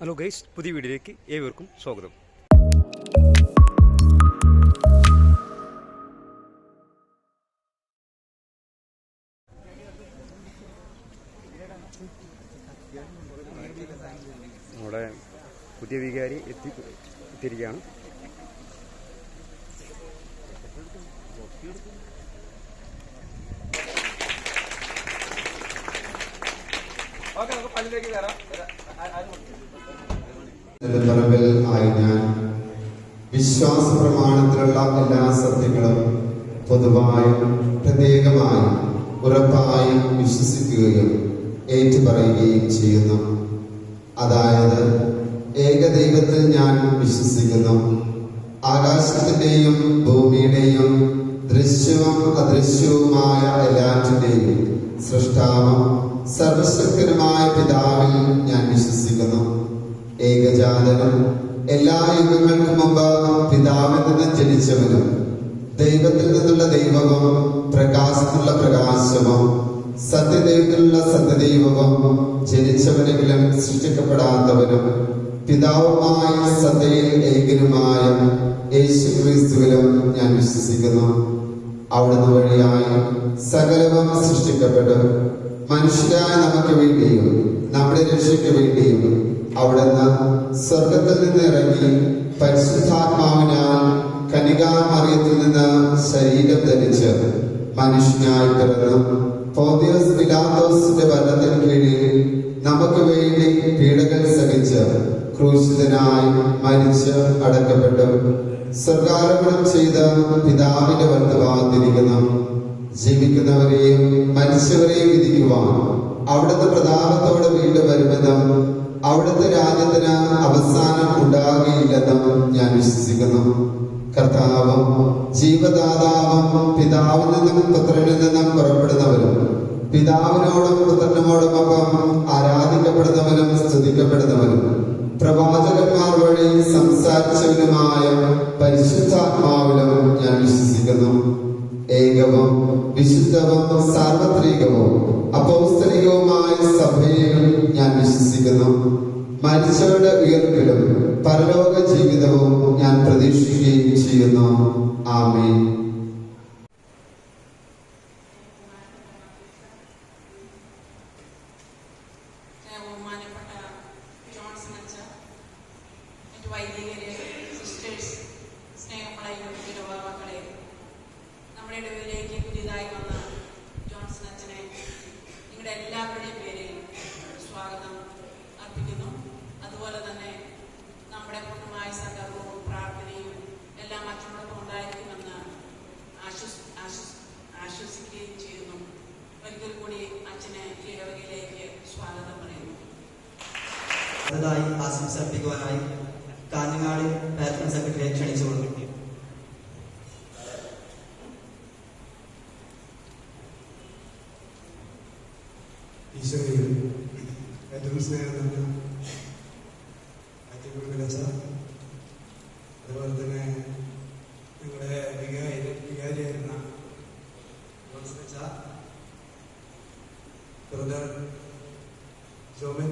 Hello guys പുതിയ വീഡിയോയിലേക്ക് ഏവർക്കും സ്വാഗതം. നമ്മുടെ പുതിയ വികാരി എത്തി എത്തിയിരിക്കുകയാണ്. നെടുമ്പറമ്പിൽ ആയി ഞാൻ വിശ്വാസ പ്രമാണത്തിലുള്ള എല്ലാ സത്യങ്ങളും പൊതുവായും പ്രത്യേകമായും ഉറപ്പായും വിശ്വസിക്കുകയും ഏറ്റുപറയുകയും ചെയ്യുന്നു. അതായത് ഏകദൈവത്തിൽ ഞാൻ വിശ്വസിക്കുന്നു. ആകാശത്തിന്റെയും ഭൂമിയുടെയും ദൃശ്യവും അദൃശ്യവുമായ എല്ലാറ്റിന്റെയും സൃഷ്ടാവും സർവശക്തനുമായ പിതാവിൽ ഞാൻ വിശ്വസിക്കുന്നു. ഏകജാതനും എല്ലാ യുഗങ്ങൾക്കും മുമ്പ് പിതാവിൽ നിന്ന് ജനിച്ചവനും. ദൈവത്തിൽ നിന്നുള്ള ദൈവവും പ്രകാശത്തിലുള്ള പ്രകാശവും സത്യദൈവത്തിലുള്ള സത്യദൈവവും ജനിച്ചവനെങ്കിലും സൃഷ്ടിക്കപ്പെടാത്തവനും പിതാവുമായ സത്യയിൽ ഏകനുമായ യേശു ക്രിസ്തുവിലും ഞാൻ വിശ്വസിക്കുന്നു. അവിടുന്ന് വഴിയായി സകലവും സൃഷ്ടിക്കപ്പെട്ടു മനുഷ്യരായ നമുക്ക് വേണ്ടിയും നമ്മുടെ രക്ഷയ്ക്ക് വേണ്ടിയും അവിടുന്ന് സ്വർഗത്തിൽ നിന്ന് ഇറങ്ങി പരിശുദ്ധാത്മാവിനാൽ കനികാമറിയത്തിൽ നിന്ന് ശരീരം ധരിച്ച് മനുഷ്യനായി പിറന്നു. പോതിയസ് പിലാത്തോസിന്റെ ഭരണത്തിന് കീഴിൽ നമുക്ക് വേണ്ടി പീഡകൾ സഹിച്ച് ക്രൂശിതനായി മരിച്ച് അടക്കപ്പെട്ടു. സർഗാരോപണം ചെയ്ത പിതാവിന്റെ വലതുഭാഗത്തിരിക്കുന്നു ജീവിക്കുന്നവരെയും മരിച്ചവരെയും വിധിക്കുവാൻ അവിടുത്തെ പ്രതാപത്തോടെ വീണ്ടും വരുമെന്നും അവിടുത്തെ രാജ്യത്തിന് അവസാനം ഉണ്ടാകുകയില്ലെന്നും ഞാൻ വിശ്വസിക്കുന്നു. കർത്താവും ജീവദാതാവും പിതാവിൽ നിന്നും പുത്രനിൽ നിന്നും പുറപ്പെടുന്നവരും പിതാവിനോടും പുത്രനോടുമൊപ്പം ആരാധിക്കപ്പെടുന്നവരും സ്തുതിക്കപ്പെടുന്നവരും പ്രവാചകന്മാർ വഴി സംസാരിച്ചവനുമായ പരിശുദ്ധാത്മാവിലും ഞാൻ വിശ്വസിക്കുന്നു. ഏകവും വിശുദ്ധവും സാർവത്രികവും അപൗസ്തലികവുമായ സഭയിലും ഞാൻ വിശ്വസിക്കുന്നു. മരിച്ചവരുടെ ഉയർപ്പിലും പരലോക ജീവിതവും ഞാൻ പ്രതീക്ഷിക്കുകയും ചെയ്യുന്നു. ആമേൻ. ആശ്വസിക്കുകയും ചെയ്യുന്നു. ഒരിക്കൽ കൂടി അച്ഛനെ കീഴവകയിലേക്ക് ഇടവകയിലേക്ക് സ്വാഗതം പറയുന്നു. അടുത്തതായി ആശംസ അർപ്പിക്കുവാനായി കാഞ്ഞങ്ങാട് പാറ്റേൺ സെക്രട്ടറിയെ ക്ഷണിച്ചുകൊള്ളു ഈശോയിൽ ഏറ്റവും സ്നേഹം നിറഞ്ഞ അച്ഛൻ അതുപോലെ തന്നെ നിങ്ങളുടെ വികാരി വികാരിയായിരുന്ന ജോൺസച്ച ബ്രദർ ജോമൻ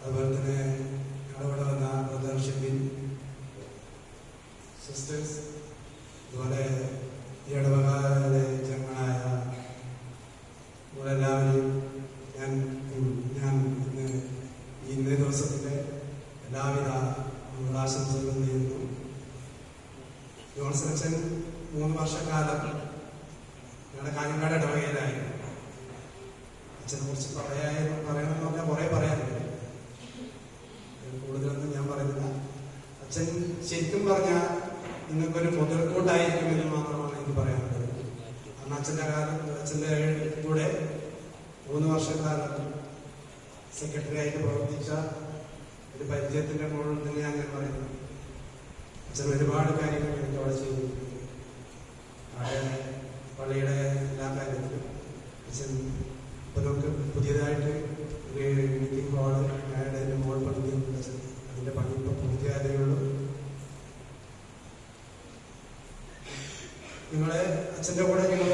അതുപോലെ തന്നെ ഞങ്ങളുടെ ഇവിടെ വന്ന ബ്രദർ ഷെബിൻ സിസ്റ്റേഴ്സ് അതുപോലെ ഈ ഇടവകാലെ ജനങ്ങളായ നിങ്ങളെല്ലാവരെയും ഞാൻ ഞാൻ ഇന്ന് ഈ ഇന്നേ ദിവസത്തിന്റെ എല്ലാവിധ മംഗളാശംസകളും നേരുന്നു ജോൺസൺ അച്ഛൻ മൂന്ന് വർഷക്കാലം ഞങ്ങളുടെ കാഞ്ഞങ്ങാട് ഇടവകയിലായിരുന്നു അച്ഛനെ കുറിച്ച് പറയാൻ പറയണമെന്ന് പറഞ്ഞാൽ കുറേ പറയാനുണ്ട് അതിൽ കൂടുതലൊന്നും ഞാൻ പറയുന്നില്ല അച്ഛൻ ശരിക്കും പറഞ്ഞാൽ നിങ്ങൾക്കൊരു മുതൽക്കൂട്ടായിരിക്കുമെന്ന് മാത്രമാണ് എനിക്ക് പറയാനുള്ളത്. കാരണം അച്ഛന്റെ കാലം അച്ഛന്റെ കൂടെ മൂന്ന് വർഷക്കാലം സെക്രട്ടറി ആയിട്ട് പ്രവർത്തിച്ച ഒരു പരിചയത്തിന്റെ മുകളിൽ തന്നെ ഞാൻ പറയുന്നു. അച്ഛൻ ഒരുപാട് കാര്യങ്ങൾ എനിക്ക് അവിടെ ചെയ്തിട്ടുണ്ട് പള്ളിയുടെ എല്ലാ കാര്യത്തിലും അച്ഛൻ ഇപ്പൊ നമുക്ക് പുതിയതായിട്ട് ഒരു മീറ്റിംഗ് ഹാൾ ഞങ്ങളുടെ അതിന്റെ മോൾ പണിക്കുന്നുണ്ട് അച്ഛൻ അതിന്റെ പണി ഇപ്പൊ പൂർത്തിയായതേ ഉള്ളൂ നിങ്ങളെ അച്ഛന്റെ കൂടെ ഞങ്ങൾ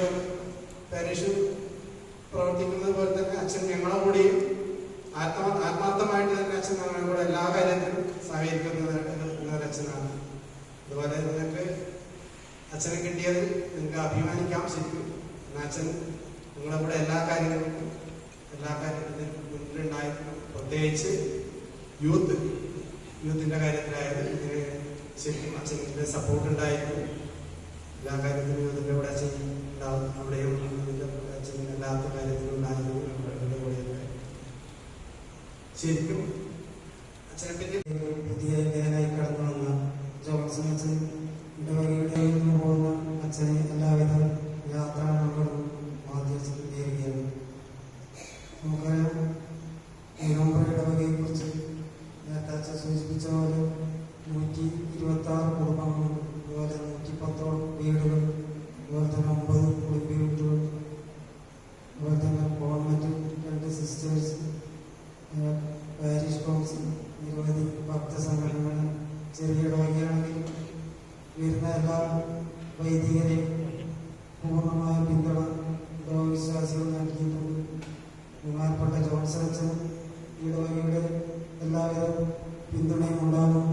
പാരീഷിൽ പ്രവർത്തിക്കുന്നത് പോലെ തന്നെ അച്ഛൻ ഞങ്ങളെ കൂടെയും ആത്മാ ആത്മാർത്ഥമായിട്ട് തന്നെ അച്ഛൻ ഞങ്ങളുടെ കൂടെ എല്ലാ അച്ഛനെ കിട്ടിയത് നിങ്ങൾക്ക് അഭിമാനിക്കാം ശരിക്കും. എന്നാൽ അച്ഛൻ നിങ്ങളെ കൂടെ എല്ലാ കാര്യങ്ങൾക്കും എല്ലാ കാര്യത്തിലും മുന്നിലുണ്ടായിരുന്നു. പ്രത്യേകിച്ച് യൂത്ത് യൂത്തിന്റെ കാര്യത്തിലായത് ഇതിന് ശരിക്കും അച്ഛന്റെ സപ്പോർട്ട് ഉണ്ടായിരുന്നു. എല്ലാ കാര്യത്തിലും യൂത്തിന്റെ കൂടെ അച്ഛൻ ഉണ്ടാവും. അവിടെയും അച്ഛൻ എല്ലാത്ത കാര്യത്തിലും ഉണ്ടായിരുന്നു കൂടെയൊക്കെ. ശരിക്കും അച്ഛനെ പറ്റി പുതിയ എല്ലാവിധ പിന്തുണയും ഉണ്ടാകും.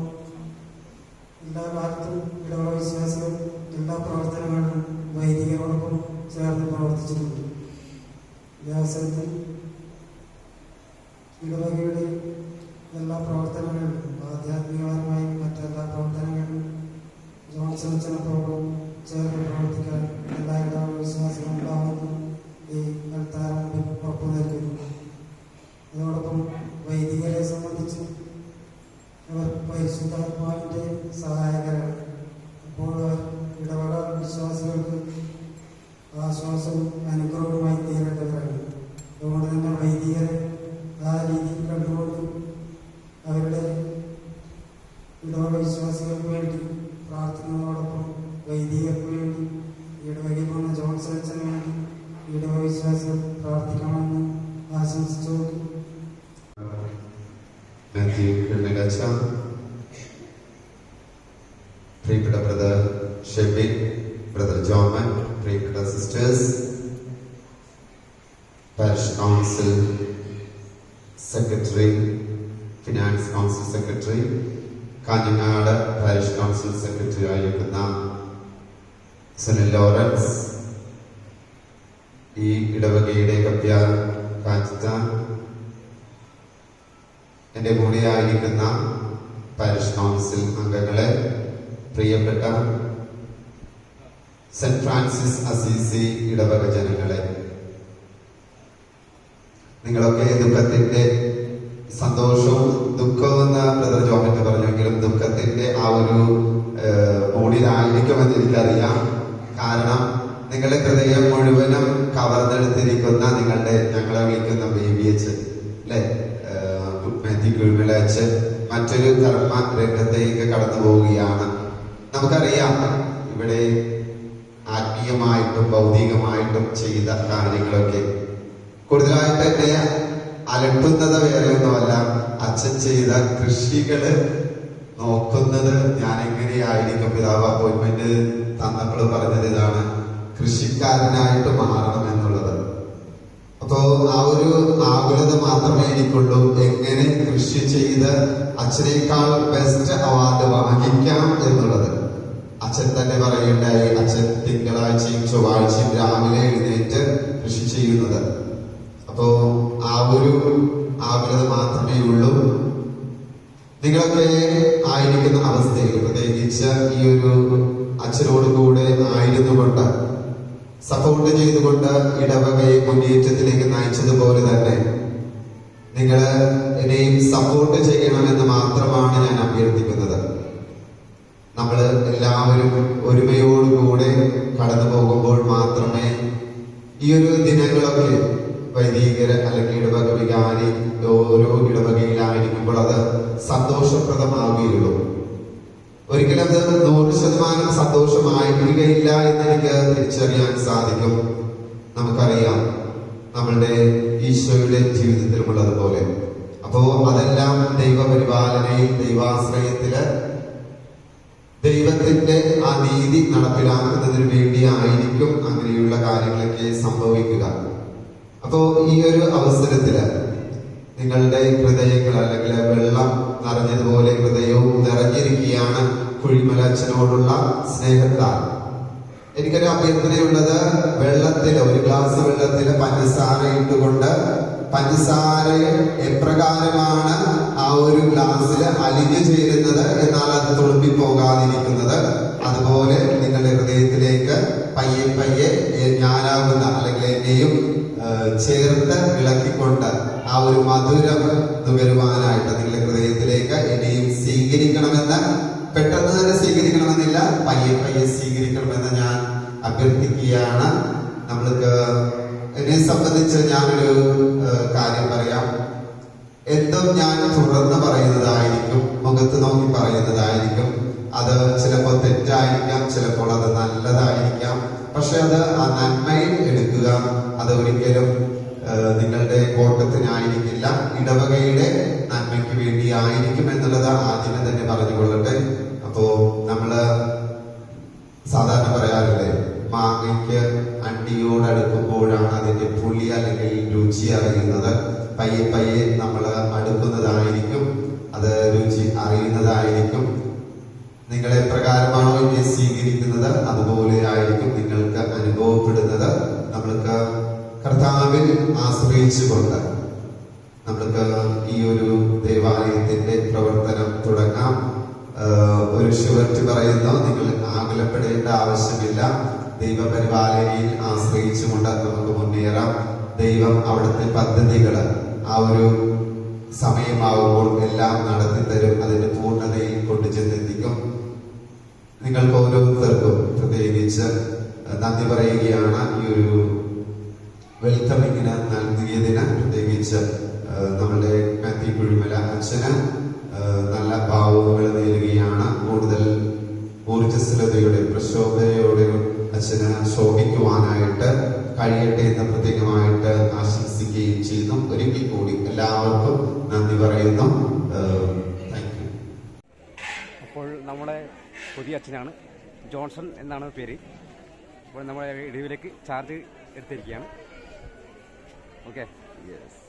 എല്ലാ കാലത്തും ഇടവ വിശ്വാസികൾ എല്ലാ പ്രവർത്തനങ്ങളിലും വൈദികരോടൊപ്പം ചേർന്ന് പ്രവർത്തിച്ചിട്ടുണ്ട്. ഈ അവസരത്തിൽ ഇടവകയുടെ എല്ലാ പ്രവർത്തനങ്ങളിലും ഇടവക വിശ്വാസികൾക്ക് വേണ്ടി പ്രാർത്ഥനയോടൊപ്പം വൈദികർക്ക് വേണ്ടി ഇടവകയിൽ വന്ന ജോൺസൺ അച്ഛന് വേണ്ടി ഇടവക വിശ്വാസികൾ പ്രാർത്ഥിക്കണമെന്ന് ആശംസിച്ചു. മാത്യു കിഴങ്ങച്ച പ്രിയപ്പെട്ട ബ്രദർ ഷെബിൻ ബ്രദർ ജോമൻ പ്രിയപ്പെട്ട sisters parish council secretary finance council secretary Kanhangad parish council secretary ആയിരിക്കുന്ന സുനിൽ ലോറൻസ് ഈ ഇടവകയുടെ കപ്യാർ കാഞ്ചിത്താൻ എന്റെ കൂടെയായിരിക്കുന്ന പാരിഷ് കൗൺസിൽ അംഗങ്ങളെ പ്രിയപ്പെട്ട സെന്റ് ഫ്രാൻസിസ് അസീസി ഇടവക ജനങ്ങളെ നിങ്ങളൊക്കെ ദുഃഖത്തിന്റെ സന്തോഷവും ദുഃഖവും എന്ന് ബ്രദർ ജോമറ്റ് പറഞ്ഞെങ്കിലും ദുഃഖത്തിന്റെ ആ ഒരു മൂടിലായിരിക്കുമെന്ന് എനിക്കറിയാം. കാരണം നിങ്ങളുടെ ഹൃദയം മുഴുവനും കവർന്നെടുത്തിരിക്കുന്ന നിങ്ങളുടെ ഞങ്ങളെ വിളിക്കുന്ന ബേബി അച്ഛൻ അല്ലെ? കുഴിവിളച്ച് മറ്റൊരു കർമ്മ രംഗത്തേക്ക് കടന്നു പോവുകയാണ്. നമുക്കറിയാം ഇവിടെ ആത്മീയമായിട്ടും ഭൗതികമായിട്ടും ചെയ്ത കാര്യങ്ങളൊക്കെ. കൂടുതലായിട്ട് എന്നെ അലട്ടുന്നത് വേറെ ഒന്നുമല്ല. അച്ഛൻ ചെയ്ത കൃഷികൾ നോക്കുന്നത് ഞാൻ എങ്ങനെയായിരിക്കും പിതാവ് അപ്പോയിന്റ്മെന്റ് തന്നപ്പോൾ പറഞ്ഞത് ഇതാണ്. കൃഷിക്കാരനായിട്ട് മാറണം എന്നുള്ളത്. അപ്പോ ആ ഒരു ആകുലത മാത്രമേ എനിക്കുള്ളൂ. എങ്ങനെ കൃഷി ചെയ്ത് അച്ഛനേക്കാൾ ബെസ്റ്റ് അവാർഡ് വാങ്ങിക്കാം എന്നുള്ളത്. അച്ഛൻ തന്നെ പറയുണ്ടായി അച്ഛൻ തിങ്കളാഴ്ചയും ചൊവ്വാഴ്ചയും രാവിലെ എഴുന്നേറ്റ് കൃഷി ചെയ്യുന്നത്. അപ്പോ ആ ഒരു ആകുലത മാത്രമേ ഉള്ളൂ. നിങ്ങളൊക്കെ ആയിരിക്കുന്ന അവസ്ഥയിൽ പ്രത്യേകിച്ച് ഈ ഒരു അച്ഛനോട് കൂടെ ആയിരുന്നുകൊണ്ട് സപ്പോർട്ട് ചെയ്തുകൊണ്ട് ഇടവകയെ മുന്നേറ്റത്തിലേക്ക് നയിച്ചതുപോലെ തന്നെ നിങ്ങൾ എന്നെയും സപ്പോർട്ട് ചെയ്യണമെന്ന് മാത്രമാണ് ഞാൻ അഭ്യർത്ഥിക്കുന്നത്. നമ്മൾ എല്ലാവരും ഒരുമയോടുകൂടെ കടന്നു പോകുമ്പോൾ മാത്രമേ ഈ ഒരു ദിനങ്ങളൊക്കെ വൈദികര് അല്ലെങ്കിൽ ഇടവക വികാരി ഓരോ ഇടവകയിലായിരിക്കുമ്പോൾ അത് സന്തോഷപ്രദമാവുകയുള്ളൂ. ഒരിക്കലും അത് നൂറ് ശതമാനം സന്തോഷമായിരിക്കുകയില്ല എന്ന് എനിക്ക് തിരിച്ചറിയാൻ സാധിക്കും. നമുക്കറിയാം നമ്മളുടെ ഈശോയുടെ ജീവിതത്തിലുമുള്ളതുപോലെ അപ്പോ അതെല്ലാം ദൈവപരിപാലനയിൽ ദൈവാശ്രയത്തിൽ ദൈവത്തിന്റെ ആ നീതി നടപ്പിലാക്കുന്നതിന് വേണ്ടിയായിരിക്കും അങ്ങനെയുള്ള കാര്യങ്ങളൊക്കെ സംഭവിക്കുക. അപ്പോ ഈ ഒരു അവസരത്തിൽ നിങ്ങളുടെ ഹൃദയങ്ങൾ അല്ലെങ്കിൽ വെള്ളം നിറഞ്ഞതുപോലെ ഹൃദയവും നിറഞ്ഞിരിക്കുകയാണ് കുഴിമല അച്ഛനോടുള്ള സ്നേഹത്താൽ. എനിക്കൊരു അഭ്യർത്ഥനയുള്ളത് വെള്ളത്തിൽ ഒരു ഗ്ലാസ് വെള്ളത്തിൽ പഞ്ചസാര ഇട്ടുകൊണ്ട് പഞ്ചസാര എപ്രകാരമാണ് ആ ഒരു ഗ്ലാസ്സിൽ അലിഞ്ഞു ചേരുന്നത് എന്നാൽ അത് തുളുമ്പി പോകാതിരിക്കുന്നത് അതുപോലെ നിങ്ങളുടെ ഹൃദയത്തിലേക്ക് പയ്യെ പയ്യെ ഞാനാകുന്ന അല്ലെങ്കിൽ എന്നെയും ചേർത്ത് ഇളക്കിക്കൊണ്ട് ആ ഒരു മധുരം നുകരുവാനായിട്ട് നിങ്ങളുടെ ഹൃദയത്തിലേക്ക് ഇനിയും സ്വീകരിക്കണമെന്ന് പെട്ടെന്ന് തന്നെ സ്വീകരിക്കണമെന്നില്ല പയ്യെ പയ്യെ സ്വീകരിക്കണമെന്ന് ഞാൻ അഭ്യർത്ഥിക്കുകയാണ്. നമ്മൾക്ക് എന്നെ സംബന്ധിച്ച് ഞാനൊരു കാര്യം പറയാം. എന്തും ഞാൻ തുടർന്ന് പറയുന്നതായിരിക്കും മുഖത്ത് നോക്കി പറയുന്നതായിരിക്കും. അത് ചിലപ്പോൾ തെറ്റായിരിക്കാം ചിലപ്പോൾ അത് നല്ലതായിരിക്കാം. പക്ഷെ അത് ആ നന്മയിൽ എടുക്കുക. അത് ഒരിക്കലും നിങ്ങളുടെ കോട്ടത്തിനായിരിക്കില്ല ഇടവകയുടെ നന്മയ്ക്ക് വേണ്ടി ആയിരിക്കും എന്നുള്ളത് ആദ്യമേ തന്നെ പറഞ്ഞുകൊള്ളട്ടെ. അപ്പോ നമ്മൾ സാധാരണ പറയാറില്ലേ മാങ്ങയ്ക്ക് അണ്ടിയോട് അടുക്കുമ്പോഴാണ് അതിന്റെ പുളി അല്ലെങ്കിൽ രുചി അറിയുന്നത്. പയ്യെ പയ്യെ നമ്മൾ അടുക്കുന്നതായിരിക്കും അത് രുചി അറിയുന്നതായിരിക്കും നിങ്ങൾ എന്നെ സ്വീകരിക്കുന്നത് അതുപോലെ ആയിരിക്കും നിങ്ങൾക്ക് അനുഭവപ്പെടുന്നത്. നമ്മൾക്ക് കർത്താവിൽ ആശ്രയിച്ചുകൊണ്ട് നമ്മൾക്ക് ഈ ഒരു ദേവാലയത്തിന്റെ പ്രവർത്തനം തുടങ്ങാം. ഒരു ഷുവർട്ട് പറയുന്നു നിങ്ങൾ ആകുലപ്പെടേണ്ട ആവശ്യമില്ല. ദൈവപരിപാലനയിൽ ആശ്രയിച്ചുകൊണ്ട് നമുക്ക് മുന്നേറാം. ദൈവം അവിടുത്തെ പദ്ധതികൾ ആ ഒരു സമയമാകുമ്പോൾ എല്ലാം നടത്തി തരും അതിന്റെ പൂർണതയിൽ കൊണ്ടു ചെന്നെത്തിക്കും നിങ്ങൾക്ക് ഓരോരുത്തർക്കും പ്രത്യേകിച്ച് നന്ദി പറയുകയാണ് ഈ ഒരു വെൽക്കമിങ്ങിന് നൽകിയതിന്. പ്രത്യേകിച്ച് നമ്മുടെ മാത്യു കുഴിമല അച്ഛന് നല്ല ഭാവങ്ങൾ നേരുകയാണ് കൂടുതൽ ഊർജസ്വലതയുടെ പ്രശോഭയോടെ അച്ഛന് ശോഭിക്കുവാനായിട്ട് കഴിയട്ടെ എന്ന് പ്രത്യേകമായിട്ട് ആശംസിക്കുകയും ചെയ്യുന്നു. ഒരിക്കൽ കൂടി എല്ലാവർക്കും നന്ദി പറയുന്നു താങ്ക് യു അപ്പോൾ നമ്മുടെ പുതിയ അച്ഛനാണ് ജോൺസൺ എന്നാണ് പേര്. അപ്പോൾ നമ്മൾ ഇടിവിലേക്ക് ചാർജ് എടുത്തിരിക്കുകയാണ്. ഓക്കെ. യെസ്